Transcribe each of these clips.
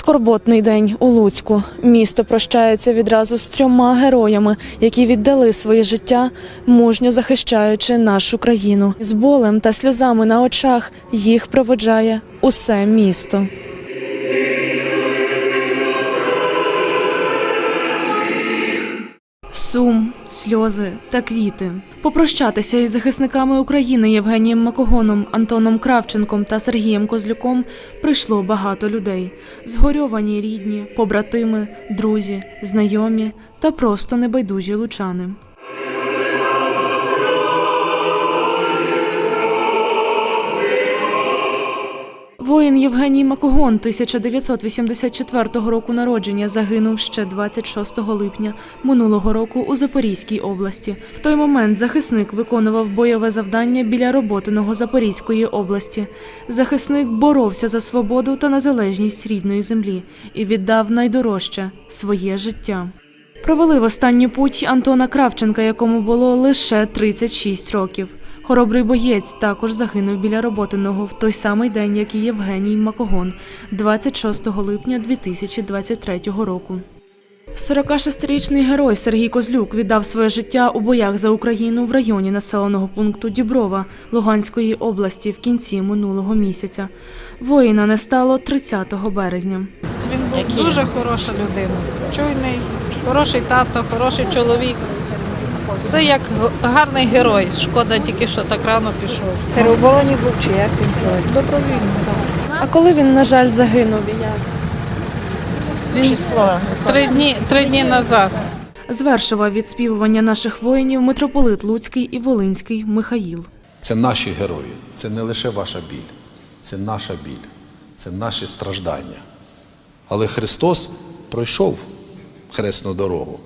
Скорботний день у Луцьку. Місто прощається відразу з трьома героями, які віддали своє життя, мужньо захищаючи нашу країну. З болем та сльозами на очах їх проводжає усе місто. Сум, сльози та квіти. Попрощатися із захисниками України Євгенієм Макогоном, Антоном Кравченком та Сергієм Козлюком прийшло багато людей. Згорьовані рідні, побратими, друзі, знайомі та просто небайдужі лучани. Воїн Євгеній Макогон 1984 року народження загинув ще 26 липня минулого року у Запорізькій області. В той момент захисник виконував бойове завдання біля роботиного Запорізької області. Захисник боровся за свободу та незалежність рідної землі і віддав найдорожче своє життя. Провели в останню путь Антона Кравченка, якому було лише 36 років. Хоробрий боєць також загинув біля роботиного в той самий день, як і Євгеній Макогон, 26 липня 2023 року. 46-річний герой Сергій Козлюк віддав своє життя у боях за Україну в районі населеного пункту Діброва Луганської області в кінці минулого місяця. Воїна не стало 30 березня. Він був дуже хороша людина. Чуйний, хороший тато, хороший чоловік. Це як гарний герой. Шкода тільки, що так рано пішов. Теробороні був чи як він пройде? Добровільно, так. А коли він, на жаль, загинув? Число. Три дні, три дні назад. Звершував відспівування наших воїнів митрополит Луцький і Волинський Михаїл. Це наші герої, це не лише ваша біль, це наша біль, це наші страждання. Але Христос пройшов хресну дорогу.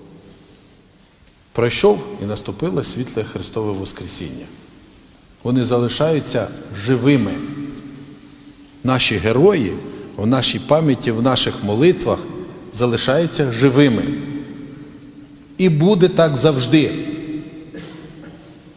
Пройшов і наступило світле Христове Воскресіння. Вони залишаються живими. Наші герої в нашій пам'яті, в наших молитвах залишаються живими. І буде так завжди.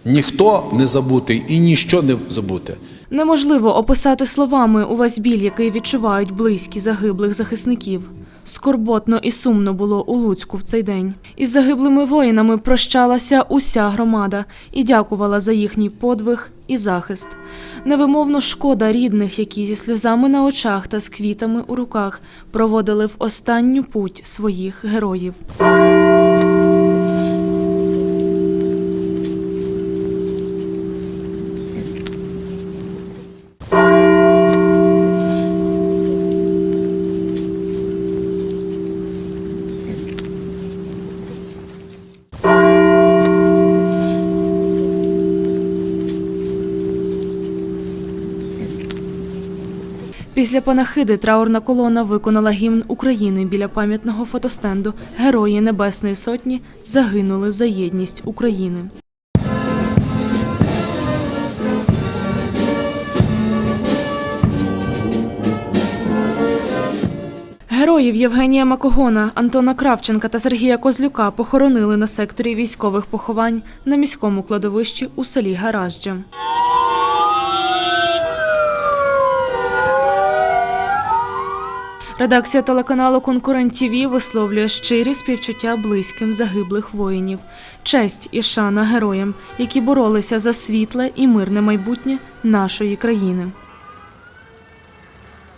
Ніхто не забутий і ніщо не забуте. Неможливо описати словами увесь біль, який відчувають близькі загиблих захисників. Скорботно і сумно було у Луцьку в цей день. Із загиблими воїнами прощалася уся громада і дякувала за їхній подвиг і захист. Невимовно шкода рідних, які зі сльозами на очах та з квітами у руках проводили в останню путь своїх героїв. Після панахиди траурна колона виконала гімн України біля пам'ятного фотостенду Герої Небесної Сотні загинули за єдність України. Героїв Євгенія Макогона, Антона Кравченка та Сергія Козлюка похоронили на секторі військових поховань на міському кладовищі у селі Гаражджа. Редакція телеканалу Конкурент ТІВІ висловлює щирі співчуття близьким загиблих воїнів, честь і шана героям, які боролися за світле і мирне майбутнє нашої країни.